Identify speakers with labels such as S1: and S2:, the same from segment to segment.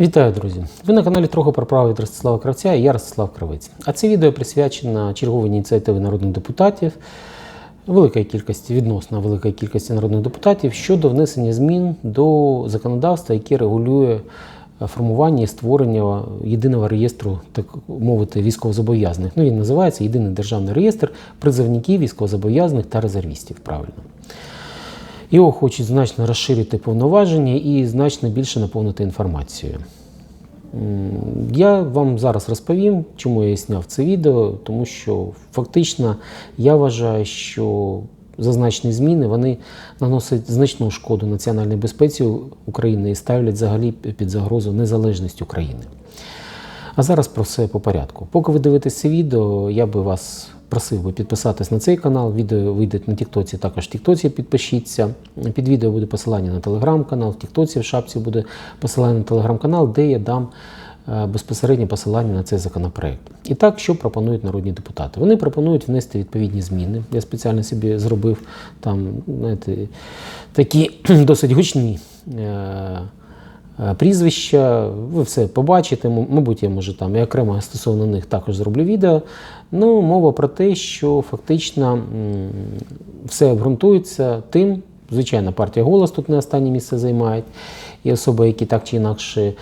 S1: Вітаю, друзі! Ви на каналі трохи про право від Ростислава Кравця і я Ростислав Кравець. А це відео присвячено черговій ініціативі народних депутатів, великої кількості, відносно великої кількості народних депутатів щодо внесення змін до законодавства, яке регулює е, формування і створення єдиного реєстру, так мовити, військовозобов'язаних. Ну, він називається Єдиний державний реєстр призовників військовозобов'язаних та резервістів. Правильно. Його хочуть значно розширити повноваження і значно більше наповнити інформацією. Я вам зараз розповім, чому я зняв це відео, тому що фактично я вважаю, що зазначені зміни вони наносять значну шкоду національній безпеці України і ставлять взагалі під загрозу незалежність України. А зараз про все по порядку. Поки ви дивитесь це відео, я би вас просив би підписатись на цей канал. Відео вийде на Тіктоці, також в Тіктоці підпишіться. Під відео буде посилання на телеграм-канал, в Тіктоці в шапці буде посилання на телеграм-канал, де я дам е, безпосереднє посилання на цей законопроект. І так, що пропонують народні депутати? Вони пропонують внести відповідні зміни. Я спеціально собі зробив там, знаєте, такі досить гучні. е, Прізвища, ви все побачите, мабуть, я може там і окремо стосовно них також зроблю відео. Ну, мова про те, що фактично все обґрунтується тим, звичайно, партія голос тут не останнє місце займає, і особи, які так чи інакше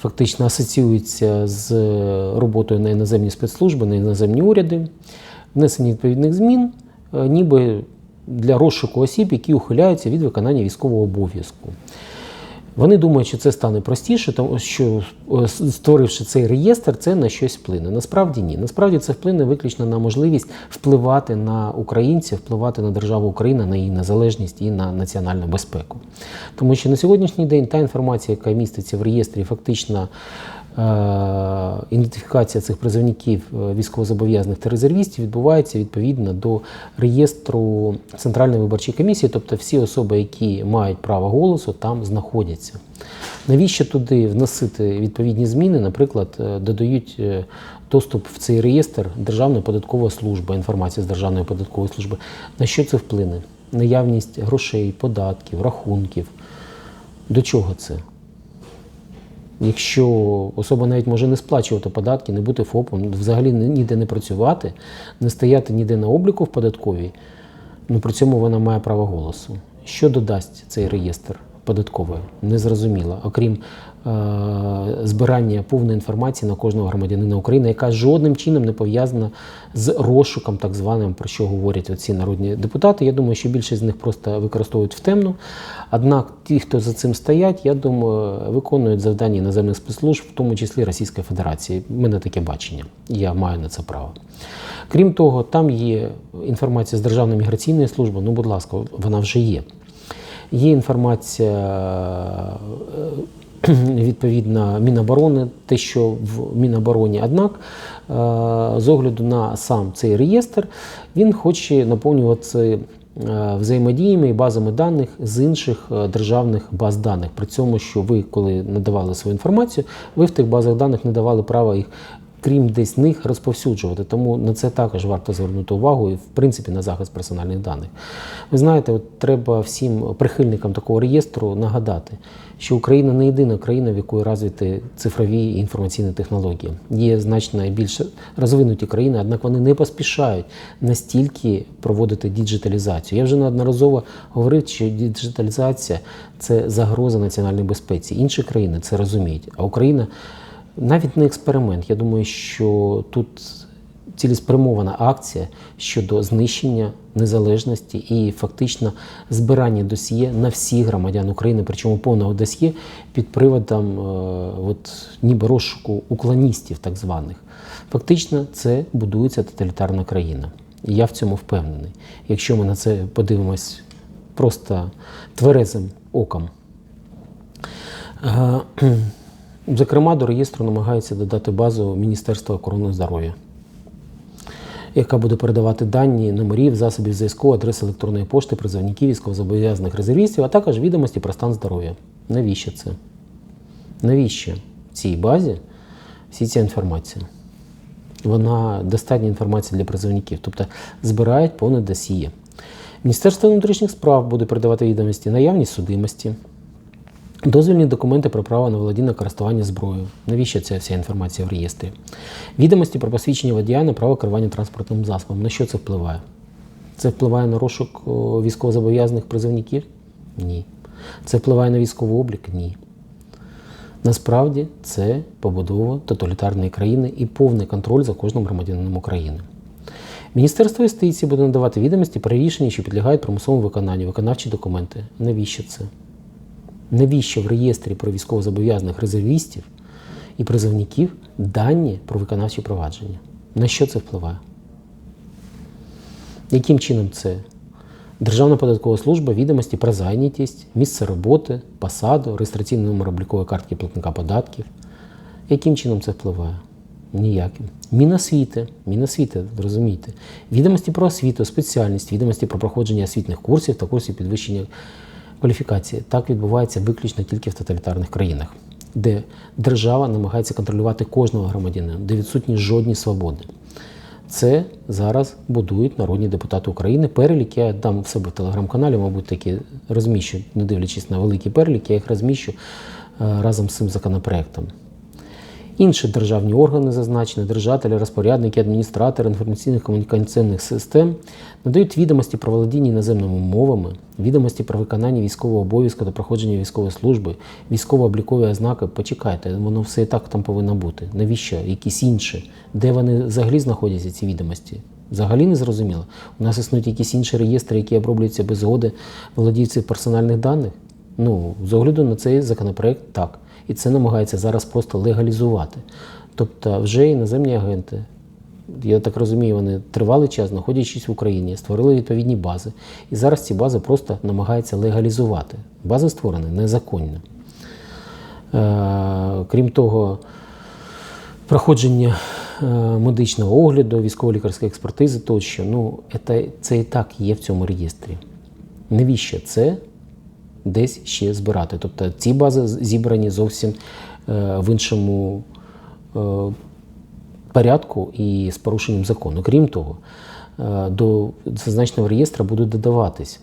S1: фактично асоціюються з роботою на іноземні спецслужби, на іноземні уряди, внесення відповідних змін, е, ніби для розшуку осіб, які ухиляються від виконання військового обов'язку. Вони думають, що це стане простіше, тому що е, створивши цей реєстр, це на щось вплине. Насправді ні. Насправді це вплине виключно на можливість впливати на українців, впливати на державу Україна, на її незалежність і на національну безпеку. Тому що на сьогоднішній день та інформація, яка міститься в реєстрі, фактично ідентифікація цих призовників е, військовозобов'язаних та резервістів відбувається відповідно до реєстру Центральної виборчої комісії, тобто всі особи, які мають право голосу, там знаходяться. Навіщо туди вносити відповідні зміни? Наприклад, е, додають е, доступ в цей реєстр Державної податкової служби, інформація з Державної податкової служби. На що це вплине? Наявність грошей, податків, рахунків. До чого це? Якщо особа навіть може не сплачувати податки, не бути ФОПом, взагалі ні- ніде не працювати, не стояти ніде на обліку в податковій, ну при цьому вона має право голосу. Що додасть цей реєстр податковий? Незрозуміло. Окрім е- збирання повної інформації на кожного громадянина України, яка жодним чином не пов'язана з розшуком, так званим, про що говорять оці народні депутати. Я думаю, що більшість з них просто використовують в темну. Однак ті, хто за цим стоять, я думаю, виконують завдання іноземних спецслужб, в тому числі Російської Федерації. У мене таке бачення. Я маю на це право. Крім того, там є інформація з Державної міграційної служби. Ну, будь ласка, вона вже є. Є інформація відповідна Міноборони, те, що в Мінобороні. Однак, е, з огляду на сам цей реєстр, він хоче наповнювати е, взаємодіями і базами даних з інших е, державних баз даних. При цьому, що ви, коли надавали свою інформацію, ви в тих базах даних не давали права їх. Крім десь них розповсюджувати, тому на це також варто звернути увагу і в принципі на захист персональних даних. Ви знаєте, от треба всім прихильникам такого реєстру нагадати, що Україна не єдина країна, в якої розвиті цифрові і інформаційні технології. Є значно більш розвинуті країни, однак вони не поспішають настільки проводити діджиталізацію. Я вже неодноразово говорив, що діджиталізація це загроза національній безпеці. Інші країни це розуміють, а Україна навіть не експеримент. Я думаю, що тут цілеспрямована акція щодо знищення незалежності і фактично збирання досьє на всіх громадян України, причому повного досьє під приводом е, от, ніби розшуку уклоністів, так званих. Фактично, це будується тоталітарна країна. І я в цьому впевнений. Якщо ми на це подивимось просто тверезим оком. Зокрема, до реєстру намагаються додати базу Міністерства охорони здоров'я, яка буде передавати дані номерів, засобів зв'язку, адреси електронної пошти, призовників, військовозобов'язаних резервістів, а також відомості про стан здоров'я. Навіщо це? Навіщо в цій базі всі ця інформація? Вона достатня інформація для призовників, тобто збирають повне досьє. Міністерство внутрішніх справ буде передавати відомості наявність судимості, Дозвільні документи про право на володіння користування зброєю. Навіщо ця вся інформація в реєстрі? Відомості про посвідчення водія на право керування транспортним засобом. На що це впливає? Це впливає на розшук військовозобов'язаних призовників? Ні. Це впливає на військовий облік? Ні. Насправді це побудова тоталітарної країни і повний контроль за кожним громадянином України. Міністерство юстиції буде надавати відомості про рішення, що підлягають примусовому виконанню, виконавчі документи. Навіщо це? Навіщо в реєстрі про військовозобов'язаних резервістів і призовників дані про виконавчі провадження? На що це впливає? Яким чином це? Державна податкова служба відомості про зайнятість, місце роботи, посаду, реєстраційний номер облікової картки платника податків. Яким чином це впливає? Ніяким. Міносвіти, Міносвіти, розумієте, відомості про освіту, спеціальність, відомості про проходження освітних курсів та курсів підвищення кваліфікації. Так відбувається виключно тільки в тоталітарних країнах, де держава намагається контролювати кожного громадянина, де відсутні жодні свободи. Це зараз будують народні депутати України. Перелік я дам в себе в телеграм-каналі, мабуть, такі розміщу, не дивлячись на великий перелік, я їх розміщу е, разом з цим законопроектом. Інші державні органи, зазначені, держателі, розпорядники, адміністратори інформаційних комунікаційних систем надають відомості про володіння іноземними мовами, відомості про виконання військового обов'язку та проходження військової служби, військово-облікові ознаки. Почекайте, воно все і так там повинно бути. Навіщо? Якісь інші? Де вони взагалі знаходяться, ці відомості? Взагалі не зрозуміло. У нас існують якісь інші реєстри, які оброблюються без згоди володійців персональних даних. Ну, з огляду на цей законопроект так. І це намагається зараз просто легалізувати. Тобто вже іноземні агенти, я так розумію, вони тривалий час, знаходячись в Україні, створили відповідні бази. І зараз ці бази просто намагаються легалізувати. Бази створені незаконно. Е, крім того, проходження е, медичного огляду, військово-лікарської експертизи тощо, ну, це, це і так є в цьому реєстрі. Навіщо це десь ще збирати? Тобто ці бази зібрані зовсім е, в іншому е, порядку і з порушенням закону. Крім того, е, до зазначеного реєстру будуть додаватись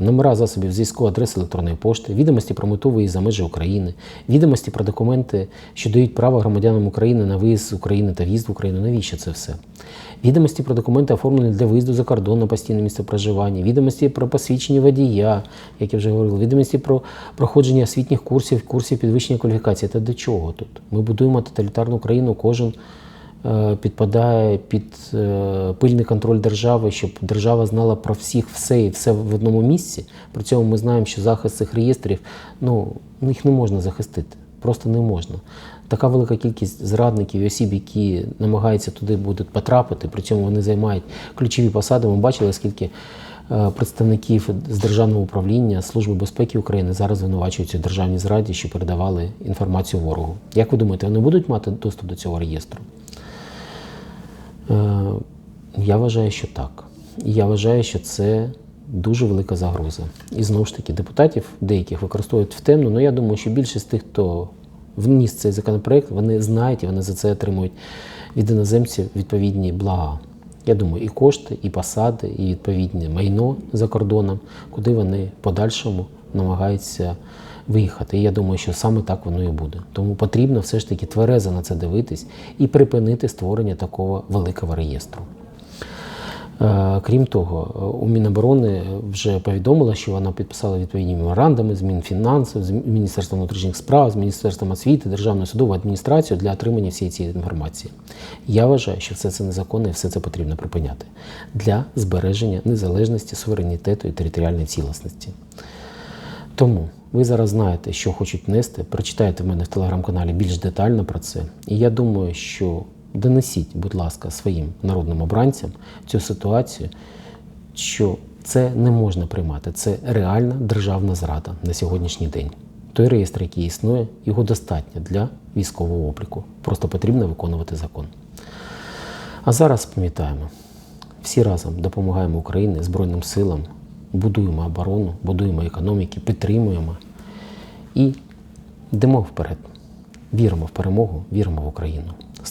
S1: номера засобів зв'язку, адреси електронної пошти, відомості про мету виїзд за межі України, відомості про документи, що дають право громадянам України на виїзд з України та в'їзд в Україну. Навіщо це все? Відомості про документи, оформлені для виїзду за кордон на постійне місце проживання, відомості про посвідчення водія, як я вже говорив, відомості про проходження освітніх курсів, курсів підвищення кваліфікації. Та до чого тут? Ми будуємо тоталітарну країну, кожен е, підпадає під е, пильний контроль держави, щоб держава знала про всіх все і все в одному місці. При цьому ми знаємо, що захист цих реєстрів ну, їх не можна захистити. Просто не можна. Така велика кількість зрадників і осіб, які намагаються туди будуть потрапити, при цьому вони займають ключові посади. Ми бачили, скільки е, представників з державного управління Служби безпеки України зараз звинувачуються в державній зраді, що передавали інформацію ворогу. Як ви думаєте, вони будуть мати доступ до цього реєстру? Е, Я вважаю, що так. І я вважаю, що це дуже велика загроза. І знову ж таки, депутатів деяких використовують в темну, але я думаю, що більшість тих, хто вніс цей законопроект, вони знають і вони за це отримують від іноземців відповідні блага. Я думаю, і кошти, і посади, і відповідне майно за кордоном, куди вони подальшому намагаються виїхати. І я думаю, що саме так воно і буде. Тому потрібно все ж таки тверезо на це дивитись і припинити створення такого великого реєстру. Е, Крім того, у Міноборони вже повідомила, що вона підписала відповідні меморандуми з Мінфінансів, з Міністерством внутрішніх справ, з Міністерством освіти, Державною судовою адміністрацією для отримання всієї цієї інформації. Я вважаю, що все це незаконно і все це потрібно припиняти для збереження незалежності, суверенітету і територіальної цілісності. Тому ви зараз знаєте, що хочуть внести. Прочитайте в мене в телеграм-каналі більш детально про це. І я думаю, що донесіть, будь ласка, своїм народним обранцям цю ситуацію, що це не можна приймати. Це реальна державна зрада на сьогоднішній день. Той реєстр, який існує, його достатньо для військового обліку. Просто потрібно виконувати закон. А зараз пам'ятаємо, всі разом допомагаємо Україні, Збройним силам, будуємо оборону, будуємо економіки, підтримуємо і йдемо вперед. Віримо в перемогу, віримо в Україну.